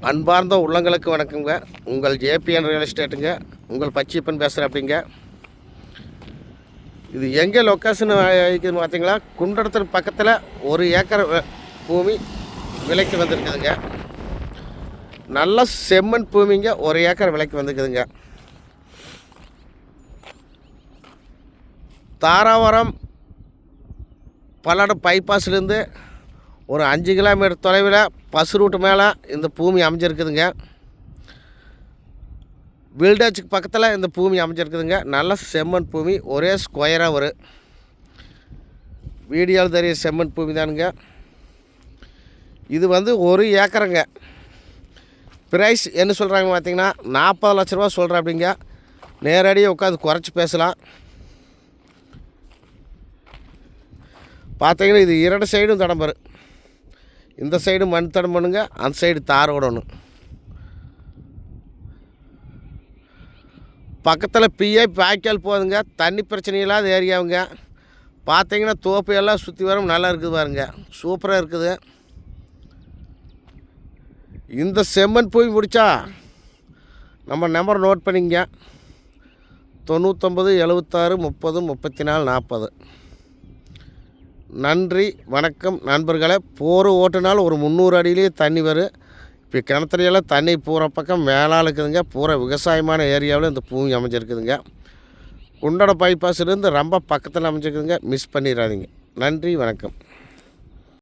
அன்பார்ந்த உள்ளங்களுக்கு வணக்கங்க. உங்கள் ஜேபிஎன் ரியல் எஸ்டேட்டுங்க உங்கள் பச்சிப்பன் பேசுகிறேன் அப்படிங்க. இது எங்கே லொக்கேஷன் இருக்குதுன்னு பார்த்தீங்களா குண்டடத்தின் பக்கத்தில் ஒரு ஏக்கர் வ- பூமி விலைக்கு வந்திருக்குதுங்க. நல்ல செம்மண் பூமிங்க. ஒரு ஏக்கர் விலைக்கு வந்திருக்குதுங்க. தாராவரம் பல்லடம் பைபாஸ்லேருந்து ஒரு அஞ்சு கிலோமீட்டர் தொலைவில் பஸ் ரூட்டு மேலே இந்த பூமி அமைஞ்சிருக்குதுங்க. வில்டேஜுக்கு பக்கத்தில் இந்த பூமி அமைஞ்சிருக்குதுங்க. நல்ல செம்மண் பூமி ஒரே ஸ்கொயராக வரும் வீடியோவில் தெரிய செம்மண் பூமி தானுங்க. இது வந்து ஒரு ஏக்கருங்க. ப்ரைஸ் என்ன சொல்கிறாங்க பார்த்தீங்கன்னா நாற்பது லட்ச ரூபா சொல்கிறேன் அப்படிங்க நேரடியாக உட்காந்து குறைச்சி பேசலாம். பார்த்தீங்கன்னா இது இரண்டு சைடும் தடம் வரும் இந்த சைடு மண் தடம் பண்ணுங்க அந்த சைடு தார் விடணும் பக்கத்தில் பிஐ பாய்க்கால் போதுங்க. தண்ணி பிரச்சனை இல்லாத ஏரியாவுங்க. பார்த்தீங்கன்னா தோப்பு எல்லாம் சுற்றி வரும் நல்லா இருக்குது பாருங்க. சூப்பராக இருக்குது. இந்த செம்மண் போய் முடித்தா நம்ம நம்பர் நோட் பண்ணிங்க தொண்ணூற்றொம்பது எழுபத்தாறு முப்பது முப்பத்தி நாலு நாற்பது நன்றி வணக்கம். நண்பர்களே போர் ஓட்டுனாலும் ஒரு முந்நூறு அடியிலேயே தண்ணி வரும் இப்போ கிணத்துலையெல்லாம் தண்ணி பூரா பக்கம் மேலாக இருக்குதுங்க. பூரா விவசாயமான ஏரியாவில் இந்த பூமி அமைஞ்சிருக்குதுங்க. குண்டட பைபாஸ்லேருந்து ரொம்ப பக்கத்தில் அமைஞ்சிருக்குதுங்க. மிஸ் பண்ணிடாதீங்க. நன்றி வணக்கம்.